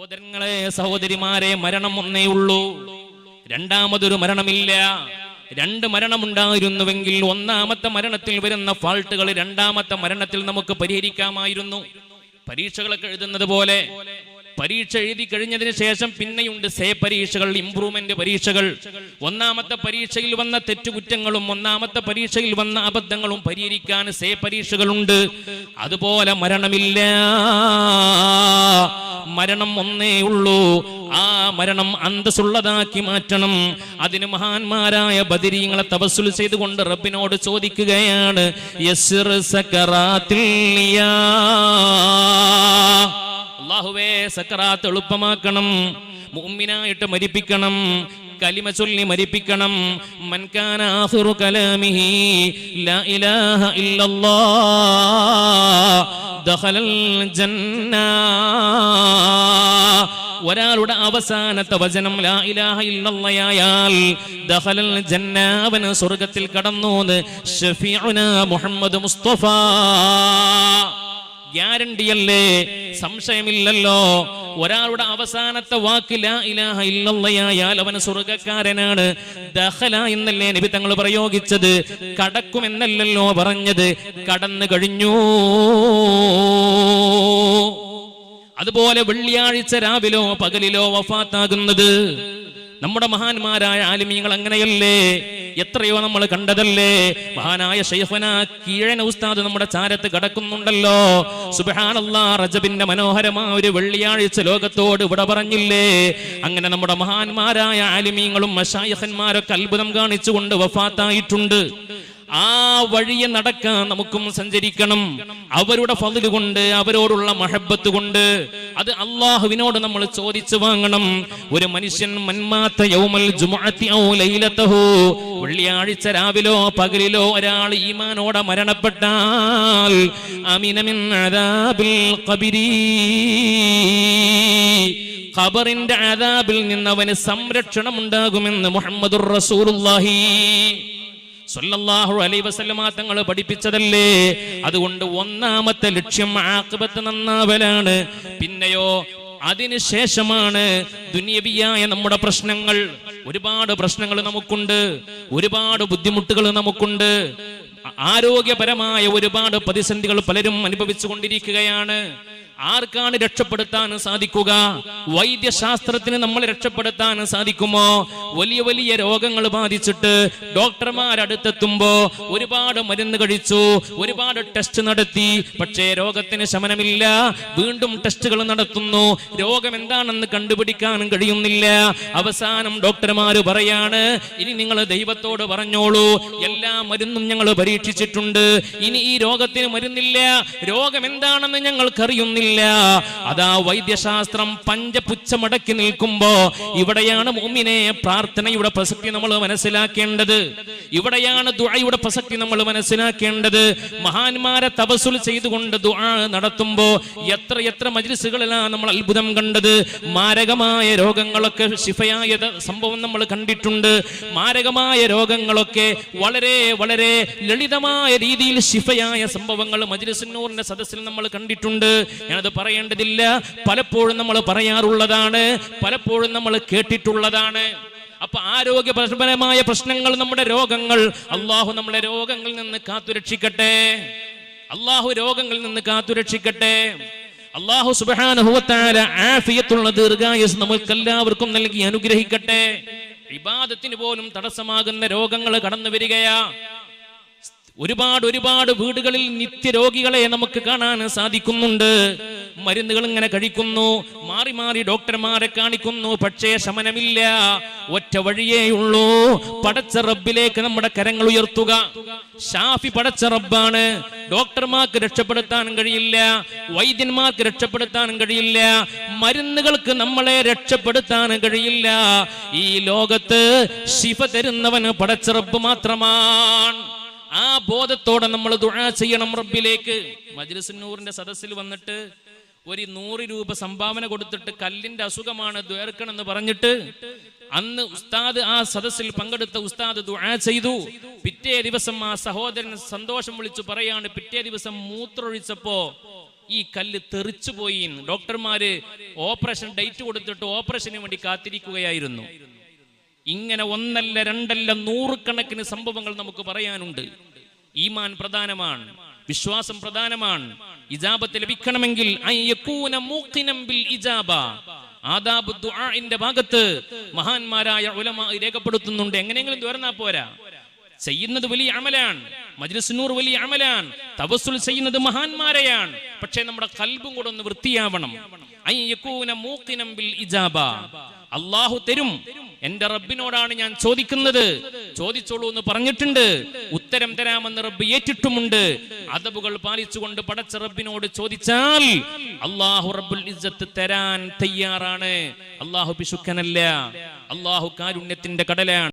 സഹോദരങ്ങളെ സഹോദരിമാരെ മരണം ഒന്നേ ഉള്ളൂ. രണ്ടാമതൊരു മരണമില്ല. രണ്ട് മരണമുണ്ടായിരുന്നുവെങ്കിൽ ഒന്നാമത്തെ മരണത്തിൽ വരുന്ന ഫാൾട്ടുകൾ രണ്ടാമത്തെ മരണത്തിൽ നമുക്ക് പരിഹരിക്കാമായിരുന്നു. പരീക്ഷകളൊക്കെ എഴുതുന്നത് പോലെ പരീക്ഷ എഴുതി കഴിഞ്ഞതിന് ശേഷം പിന്നെയുണ്ട് സേ പരീക്ഷകൾ ഇംപ്രൂവ്മെന്റ് പരീക്ഷകൾ. ഒന്നാമത്തെ പരീക്ഷയിൽ വന്ന തെറ്റുകുറ്റങ്ങളും ഒന്നാമത്തെ പരീക്ഷയിൽ വന്ന അബദ്ധങ്ങളും പരിഹരിക്കാൻ സേ പരീക്ഷകളുണ്ട്. അതുപോലെ മരണമില്ല. മരണം ഒന്നേ ഉള്ളൂ. ആ മരണം അന്തസ്സുള്ളതാക്കി മാറ്റണം. അതിന് മഹാന്മാരായ ബദിരീങ്ങളെ തപസ്സുൽ ചെയ്തുകൊണ്ട് റബ്ബിനോട് ചോദിക്കുകയാണ്. അള്ളാഹുവേ സക്കറാത്ത് എളുപ്പമാക്കണം. മുമ്മിനായിട്ട് മരിപ്പിക്കണം. കലിമ ചൊല്ലി മരിപ്പിക്കണം. മൻകാന ആഖിറു കലാമിഹി ലാ ഇലാഹ ഇല്ലല്ലാഹ് ദഖലൽ ജന്ന ഒരാളുടെ അവസാനത്തെ വചനം ലാ ഇലാഹ ഇല്ലല്ലയായാൽ ദഖലൽ ജന്ന അവന് സ്വർഗത്തിൽ കടന്നു എന്ന് ഷഫീഉന മുഹമ്മദ് മുസ്തഫ. ഗ്യാരണ്ടിയല്ലേ? സംശയമില്ലല്ലോ. ഒരാളുടെ അവസാനത്തെ വാക്ക് ലാ ഇലാഹ ഇല്ലല്ലയായാൽ അവൻ സ്വർഗക്കാരനാണ് ദഹല എന്നല്ലേ നബി തങ്ങൾ പ്രയോഗിച്ചത്? കടക്കുമെന്നല്ലല്ലോ പറഞ്ഞത്. കടന്നു കഴിഞ്ഞു. അതുപോലെ വെള്ളിയാഴ്ച രാവിലോ പകലിലോ വഫാത്താകുന്നത് നമ്മുടെ മഹാന്മാരായ ആലിമീങ്ങൾ അങ്ങനെയല്ലേ? എത്രയോ നമ്മൾ കണ്ടതല്ലേ? മഹാനായ ഷെയ്ഫന കീഴന ഉസ്താദ് നമ്മുടെ ചാരത്ത് കടക്കുന്നുണ്ടല്ലോ. സുബഹാനല്ലാ റജബിന്റെ മനോഹരമായ ഒരു വെള്ളിയാഴ്ച ലോകത്തോട് ഇവിടെ പറഞ്ഞില്ലേ? അങ്ങനെ നമ്മുടെ മഹാന്മാരായ ആലിമീങ്ങളും മഷായഹന്മാരൊക്കെ അത്ഭുതം കാണിച്ചുകൊണ്ട് വഫാത്തായിട്ടുണ്ട്. ആ വഴിയെ നടക്കാൻ നമുക്കും സഞ്ചരിക്കണം. അവരുടെ ഫതിൽ കൊണ്ട് അവരോടുള്ള മഹബത്ത് കൊണ്ട്. അത് അള്ളാഹുവിനോട് നമ്മൾ ചോദിച്ചു വാങ്ങണം. ഒരു മനുഷ്യൻ മന്മാത്ത യൗമൽ ലൈലതഹു വെള്ളിയാഴ്ച രാവിലോ പകലിലോ ഒരാൾ ഈമാനോടെ മരണപ്പെട്ടാൽ അമിനമിൻ ഖബറിന്റെ അദാബിൽ നിന്ന് അവന് സംരക്ഷണം ഉണ്ടാകുമെന്ന് മുഹമ്മദുർ റസൂലുള്ളാഹി. സല്ലല്ലാഹു അലൈഹി വസല്ലമ തങ്ങൾ പഠിപ്പിച്ചതല്ലേ? അതുകൊണ്ട് ഒന്നാമത്തെ ലക്ഷ്യം ആഖിബത്ത് നന്നാവലാണ്. പിന്നെയോ അതിനുശേഷമാണ് ദുനിയബിയായ നമ്മുടെ പ്രശ്നങ്ങൾ. ഒരുപാട് പ്രശ്നങ്ങൾ നമുക്കുണ്ട്. ഒരുപാട് ബുദ്ധിമുട്ടുകൾ നമുക്കുണ്ട്. ആരോഗ്യപരമായ ഒരുപാട് പ്രതിസന്ധികൾ പലരും അനുഭവിച്ചു കൊണ്ടിരിക്കുകയാണ് ആർക്കാണ് രക്ഷപ്പെടുത്താൻ സാധിക്കുക? വൈദ്യശാസ്ത്രത്തിന് നമ്മൾ രക്ഷപ്പെടുത്താൻ സാധിക്കുമോ? വലിയ വലിയ രോഗങ്ങൾ ബാധിച്ചിട്ട് ഡോക്ടർമാരടുത്തെത്തുമ്പോ ഒരുപാട് മരുന്ന് കഴിച്ചു ഒരുപാട് ടെസ്റ്റ് നടത്തി. പക്ഷേ രോഗത്തിന് ശമനമില്ല. വീണ്ടും ടെസ്റ്റുകൾ നടത്തുന്നു. രോഗം എന്താണെന്ന് കണ്ടുപിടിക്കാനും കഴിയുന്നില്ല. അവസാനം ഡോക്ടർമാര് പറയാണ് ഇനി നിങ്ങൾ ദൈവത്തോട് പറഞ്ഞോളൂ. എല്ലാ മരുന്നും ഞങ്ങൾ പരീക്ഷിച്ചിട്ടുണ്ട്. ഇനി ഈ രോഗത്തിന് മരുന്നില്ല. രോഗം എന്താണെന്ന് ഞങ്ങൾക്കറിയുന്നില്ല. അതാ വൈദ്യശാസ്ത്രം പഞ്ചപുച്ഛമടക്കി നിൽക്കുമ്പോ ഇവിടെയാണ് മോമിനെ പ്രാർത്ഥനയുടെ പ്രസക്തി നമ്മൾ മനസ്സിലാക്കേണ്ടത്. ഇവിടെയാണ് ദുആയുടെ പ്രസക്തി നമ്മൾ മനസ്സിലാക്കേണ്ടത്. മഹാന്മാരെ തപസ്സുൽ ചെയ്തുകൊണ്ട് ദുആ നടത്തുമ്പോ എത്ര എത്ര മജ്ലിസുകളിലാണ് നമ്മൾ അത്ഭുതം കണ്ടത്. മാരകമായ രോഗങ്ങളൊക്കെ ശിഫയായ സംഭവം നമ്മൾ കണ്ടിട്ടുണ്ട്. മാരകമായ രോഗങ്ങളൊക്കെ വളരെ വളരെ ലളിതമായ രീതിയിൽ ശിഫയായ സംഭവങ്ങൾ മജ്ലിസുന്നൂറിന്റെ സദസ്സിൽ നമ്മൾ കണ്ടിട്ടുണ്ട്. ഞാനത് പറയേണ്ടതില്ല. പലപ്പോഴും നമ്മൾ പറയാറുള്ളതാണ്. പലപ്പോഴും നമ്മൾ കേട്ടിട്ടുള്ളതാണ്. അപ്പൊ ആരോഗ്യപരമായ പ്രശ്നങ്ങൾ നമ്മുടെ രോഗങ്ങൾ അള്ളാഹു നമ്മുടെ രോഗങ്ങളിൽ നിന്ന് കാത്തുരക്ഷിക്കട്ടെ. അള്ളാഹു രോഗങ്ങളിൽ നിന്ന് കാത്തുരക്ഷിക്കട്ടെ. അള്ളാഹു സുബാനുഭവത്താല ആഫിയത്തുള്ള ദീർഘായുസ് നമ്മൾക്ക് എല്ലാവർക്കും നൽകി അനുഗ്രഹിക്കട്ടെ. വിവാദത്തിന് പോലും തടസ്സമാകുന്ന രോഗങ്ങൾ കടന്നു വരികയാ ഒരുപാട് ഒരുപാട് വീടുകളിൽ നിത്യരോഗികളെ നമുക്ക് കാണാൻ സാധിക്കുന്നുണ്ട്. മരുന്നുകൾ ഇങ്ങനെ കഴിക്കുന്നു. മാറി മാറി ഡോക്ടർമാരെ കാണിക്കുന്നു. പക്ഷേ ശമനമില്ല. ഒറ്റ വഴിയേ ഉള്ളൂ. പടച്ച റബ്ബിലേക്ക് നമ്മുടെ കരങ്ങൾ ഉയർത്തുക. ഷാഫി പടച്ച റബ്ബാണ്. ഡോക്ടർമാർക്ക് രക്ഷപ്പെടുത്താൻ കഴിയില്ല. വൈദ്യന്മാർക്ക് രക്ഷപ്പെടുത്താൻ കഴിയില്ല. മരുന്നുകൾക്ക് നമ്മളെ രക്ഷപ്പെടുത്താൻ കഴിയില്ല. ഈ ലോകത്ത് ശിഫ തരുന്നവന് പടച്ച റബ്ബ് മാത്രമാണ്. ആ ബോധത്തോടെ നമ്മൾ ദുആ ചെയ്യണം റബ്ബിലേക്ക്. മജ്ലിസുന്നൂറിന്റെ സദസ്സിൽ വന്നിട്ട് ഒരു നൂറ് രൂപ സംഭാവന കൊടുത്തിട്ട് കല്ലിന്റെ അസുഖമാണ് ദ്വേർക്കണം പറഞ്ഞിട്ട് അന്ന് ഉസ്താദ് ആ സദസ്സിൽ പങ്കെടുത്ത ഉസ്താദ് ദുആ ചെയ്തു. പിറ്റേ ദിവസം ആ സഹോദരൻ സന്തോഷം വിളിച്ചു പറയാണ് പിറ്റേ ദിവസം മൂത്രൊഴിച്ചപ്പോ ഈ കല്ല് തെറിച്ചു പോയി ഡോക്ടർമാര് ഓപ്പറേഷൻ ഡേറ്റ് കൊടുത്തിട്ട് ഓപ്പറേഷന് വേണ്ടി കാത്തിരിക്കുകയായിരുന്നു. ഇങ്ങനെ ഒന്നല്ല രണ്ടല്ല നൂറുകണക്കിന് സംഭവങ്ങൾ നമുക്ക് പറയാനുണ്ട്. ഈമാൻ പ്രധാനമാണ് വിശ്വാസം പ്രധാനമാണ്. ഇജാബത്ത് ലഭിക്കണമെങ്കിൽ അൻ യകൂന ബിൽ ഇജാബ. ആദാബ് ദുആഇന്റെ ഭാഗത്ത് മഹാന്മാരായ ഉലമ രേഖപ്പെടുത്തുന്നുണ്ട്. എങ്ങനെയെങ്കിലും തുറന്നാ പോരാ? ചെയ്യുന്നത് വലിയ അമലാണ് മജ്ലിസ്നൂർ വലിയ അമലാണ് തവസ്സുൽ ചെയ്യുന്നത് മഹാന്മാരെയാണ്. പക്ഷേ നമ്മുടെ കൽബും കൂടെ ഒന്ന് വൃത്തിയാവണം. അള്ളാഹു തരും. എന്റെ റബ്ബിനോടാണ് ഞാൻ ചോദിക്കുന്നത്. ചോദിച്ചോളൂ എന്ന് പറഞ്ഞിട്ടുണ്ട്. ഉത്തരം തരാമെന്ന് റബ്ബ് ഏറ്റിട്ടുമുണ്ട്. അതബുകൾ പാലിച്ചുകൊണ്ട് പടച്ച റബ്ബിനോട് ചോദിച്ചാൽ അള്ളാഹു റബ്ബുൽ ഇസ്സത്ത് തരാൻ തയ്യാറാണ്. അള്ളാഹു പിശുക്കനല്ല. അള്ളാഹു കാരുണ്യത്തിന്റെ കടലാണ്